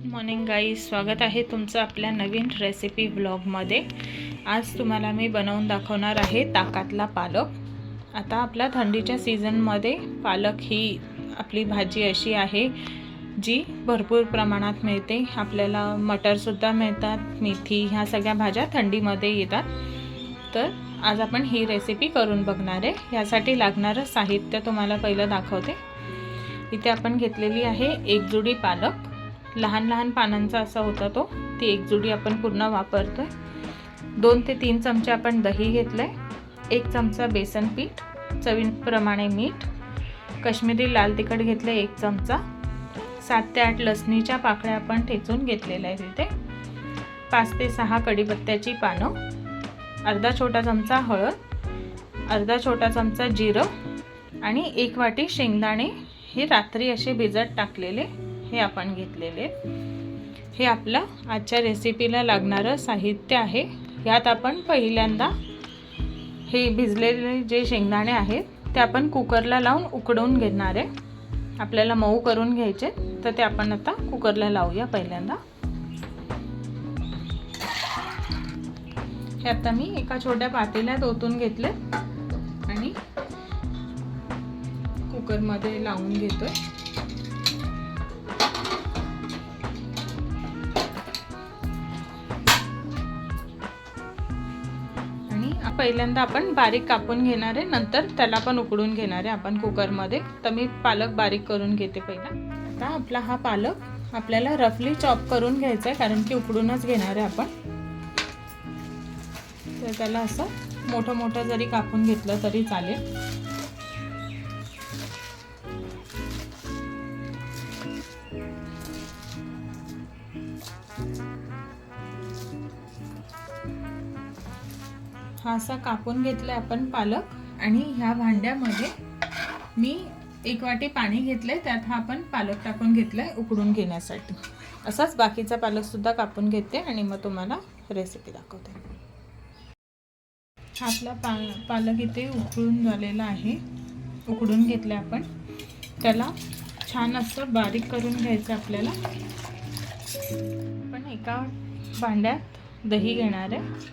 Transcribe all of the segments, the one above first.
Good morning गाई स्वागत आहे तुमचं आपल्या नवीन रेसिपी ब्लॉगमध्ये आज तुम्हाला मी बनवून दाखवणार आहे ताकातला पालक. आता आपल्या थंडीच्या सीझनमध्ये पालक ही आपली भाजी अशी आहे जी भरपूर प्रमाणात मिळते. आपल्याला मटरसुद्धा मिळतात मेथी ह्या सगळ्या भाज्या थंडीमध्ये येतात. तर आज आपण ही रेसिपी करून बघणार आहे. यासाठी लागणारं साहित्य तुम्हाला पहिलं दाखवते. इथे आपण घेतलेली आहे एक जुडी पालक. लहान लहान पानांचा असा होता तो. ती एक जुडी आपण पूर्ण वापरतो आहे दोन ते तीन चमचे आपण दही घेतलं आहे एक चमचा बेसन पीठ चवीप्रमाणे मीठ कश्मीरी लाल तिखट घेतलं एक चमचा. सात ते आठ लसणीच्या पाकळ्या आपण ठेचून घेतलेल्या आहेत तिथे पाच ते सहा कढीपत्त्याची पानं अर्धा छोटा चमचा हळद अर्धा छोटा चमचा जिरं आणि एक वाटी शेंगदाणे हे रात्री असे भिजत टाकलेले. हे आपण घेतलेले. हे आपलं आजच्या रेसिपीला लागणारं साहित्य आहे. यात आपण पहिल्यांदा हे भिजलेले जे शेंगदाणे आहेत ते आपण कुकरला लावून उकडवून घेणार आहे. आपल्याला मऊ करून घ्यायचे तर ते आपण आता कुकरला लावूया पहिल्यांदा. हे आता मी एका छोट्या पातेल्यात ओतून घेतले आणि कुकरमध्ये लावून घेतोय. पहिल्यांदा आपण बारीक कापून घेणार आहे. नंतर त्याला पण उकडून घेणार आहे आपण कुकरमध्ये. तर मी पालक बारीक करून घेते पहिला. आता आपला हा पालक आपल्याला रफली चॉप करून घ्यायचा आहे कारण की उकडूनच घेणार आहे आपण. तर त्याला असं मोठं मोठं जरी कापून घेतलं तरी चालेल. हा असा कापून घेतलाय आपण पालक. आणि ह्या भांड्यामध्ये मी एक वाटी पाणी घेतलंय त्यात हा आपण पालक टाकून घेतलाय उकडून घेण्यासाठी. असाच बाकीचा पालक सुद्धा कापून घेते आणि मग तुम्हाला रेसिपी दाखवते. हा आपला पा पालक इथे उकळून झालेला आहे. उकडून घेतलं आपण. त्याला छान असं बारीक करून घ्यायचं आपल्याला. पण एका भांड्यात दही घेणार आहे.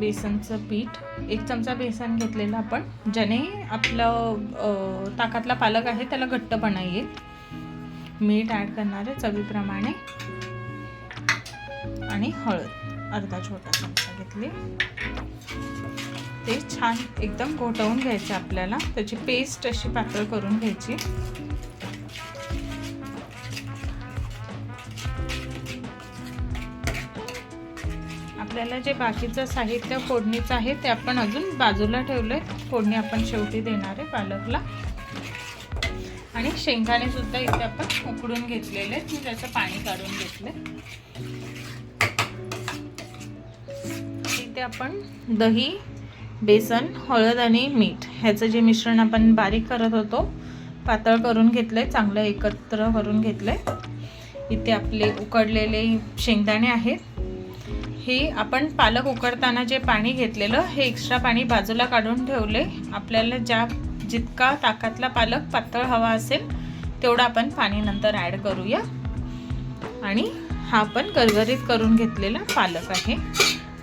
बेसनचं पीठ. एक चमचा बेसन घेतलेलं आपण. ज्याने आपलं ताकातला पालक आहे त्याला घट्टपणा येईल. मीठ ॲड करणार आहे चवीप्रमाणे. आणि हळद. अर्धा छोटा चमचा घेतली. ते छान एकदम घोटवून घ्यायचे आपल्याला. त्याची पेस्ट अशी पातळ करून घ्यायची. आपल्याला जे बाकीचं साहित्य फोडणीचं आहे ते आपण अजून बाजूला ठेवलं आहे फोडणी आपण शेवटी देणार आहे पालकला. आणि शेंगाने सुद्धा इथे आपण उकडून घेतलेले आहेत. मी त्याचं पाणी काढून घेतलं इथे आपण दही बेसन हळद आणि मीठ ह्याचं जे मिश्रण आपण बारीक करत होतो पातळ करून घेतलं आहे चांगलं एकत्र करून घेतलं आहे इथे आपले उकडलेले शेंगदाणे आहेत. हे आपण पालक उकडताना जे पाणी घेतलेलं हे एक्स्ट्रा पाणी बाजूला काढून ठेवले. आपल्याला ज्या जितका ताकातला पालक पातळ हवा असेल तेवढं आपण पाणी नंतर ॲड करूया. आणि हा आपण गरगरीत करून घेतलेला पालक आहे.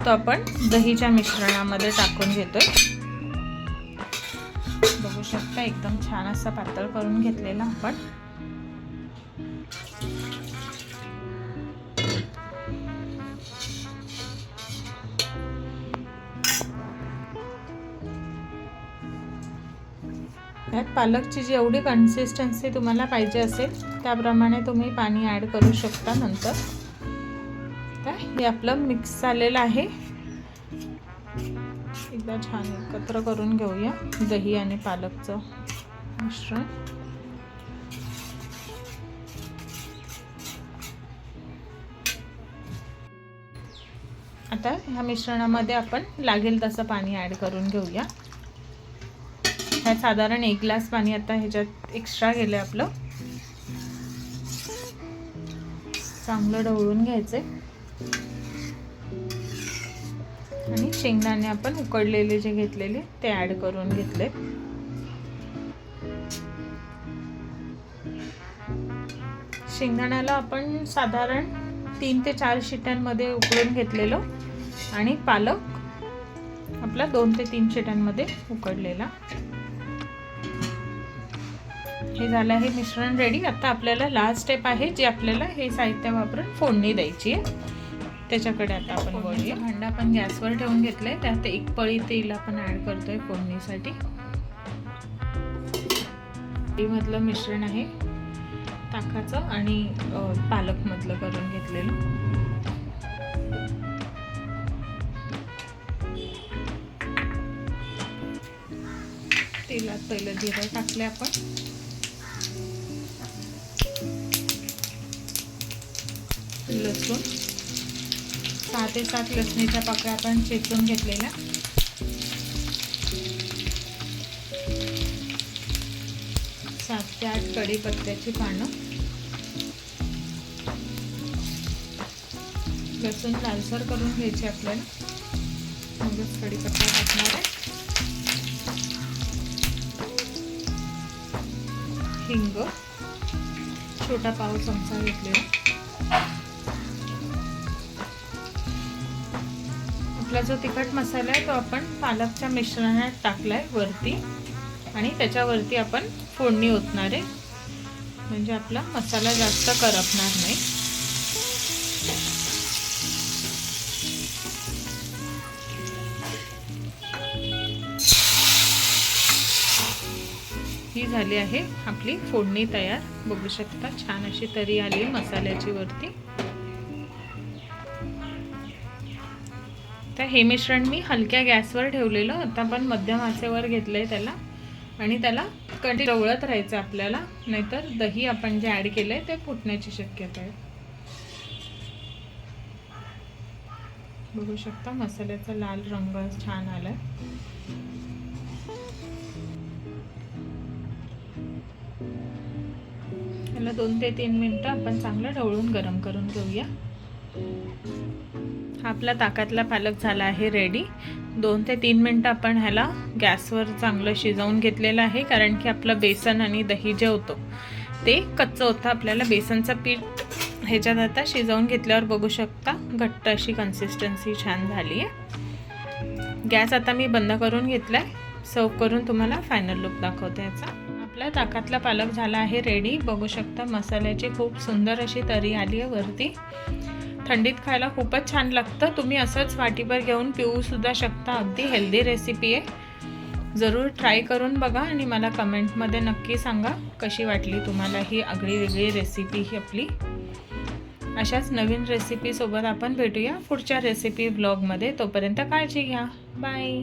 तो आपण दहीच्या मिश्रणामध्ये टाकून घेतोय. बघू शकता एकदम छान असा पातळ करून घेतलेला आपण. त्यात पालकची जेवढी कन्सिस्टन्सी तुम्हाला पाहिजे असेल त्याप्रमाणे तुम्ही पाणी ॲड करू शकता नंतर. तर हे आपलं मिक्स झालेलं आहे. एकदा छान एकत्र करून घेऊया दही आणि पालकचं मिश्रण. आता ह्या मिश्रणामध्ये आपण लागेल तसं पाणी ॲड करून घेऊया. ह्यात साधारण एक ग्लास पाणी आता ह्याच्यात एक्स्ट्रा गेलं आहे आपलं. चांगलं ढवळून घ्यायचंय. आणि शेंगदाणे आपण उकडलेले जे घेतलेले ते ॲड करून घेतले शेंगदाण्याला आपण साधारण तीन ते चार शिट्यांमध्ये उकळून घेतलेलं. आणि पालक आपला दोन ते तीन शिट्यांमध्ये उकडलेला. हे झालं आहे मिश्रण रेडी. आता आपल्याला लास्ट स्टेप आहे जी आपल्याला हे साहित्य वापरून फोडणी द्यायची आहे. त्याच्याकडे आता आपण वळूया भांडं आपण गॅसवर ठेवून घेतलंय. त्यात एक पळी तेल आपण ऍड करतोय फोडणीसाठी. मधलं मिश्रण आहे. ताकाचं आणि पालकमधलं करून घेतलेलं. तेलात पहिलं जिरं टाकले आपण. लसूण सहा ते सात लसणीच्या पाकळ्या आपण चेचून घेतलेल्या. सात ते आठ कढीपत्त्याची पानं. लसूण लालसर करून घ्यायचे आपल्याला. मगच कढीपत्ता टाकणार आहे. हिंग. छोटा पाव चमचा घेतलेला. आपला जो तिखट मसाला आहे तो आपण पालकच्या मिश्रणात टाकलाय वरती. आणि त्याच्यावरती आपण फोडणी ओतणार आहे. म्हणजे आपला मसाला जास्त करपणार नाही. ही झाली आहे आपली फोडणी तयार. बघू शकता छान अशी तरी आली मसाल्याची वरती. तर हे मिश्रण मी हलक्या गॅसवर ठेवलेलं. आता पण मध्यम आचेवर आहे त्याला. आणि त्याला कधी रवळत राहायचं आपल्याला. नाहीतर दही आपण जे ॲड केलंय ते फुटण्याची शक्यता आहे. बघू शकता मसाल्याचा लाल रंग छान आलाय. याला दोन ते तीन मिनटं आपण चांगलं ढवळून गरम करून घेऊया. आपला ताकातला पालक झाला आहे रेडी दोन ते तीन मिनटं आपण ह्याला गॅसवर चांगलं शिजवून घेतलेलं आहे कारण की आपलं बेसन आणि दही जे होतं ते कच्चं होतं. आपल्याला बेसनचं पीठ ह्याच्यात आता शिजवून घेतल्यावर बघू शकता घट्ट अशी कन्सिस्टन्सी छान झाली आहे गॅस आता मी बंद करून घेतला आहे सर्व करून तुम्हाला फायनल लुक दाखवते याचा. आपला ताकातला पालक झाला आहे रेडी बघू शकता मसाल्याची खूप सुंदर अशी तरी आली आहे वरती. थंडीत खायला खूपच छान लागतं. तुम्ही असंच वाटीभर घेऊन पिऊसुद्धा शकता. अगदी हेल्दी रेसिपी आहे. जरूर ट्राय करून बघा आणि मला कमेंटमध्ये नक्की सांगा कशी वाटली तुम्हाला ही आगळी वेगळी रेसिपी ही आपली. अशाच नवीन रेसिपीसोबत आपण भेटूया पुढच्या रेसिपी ब्लॉगमध्ये तोपर्यंत काळजी घ्या. बाय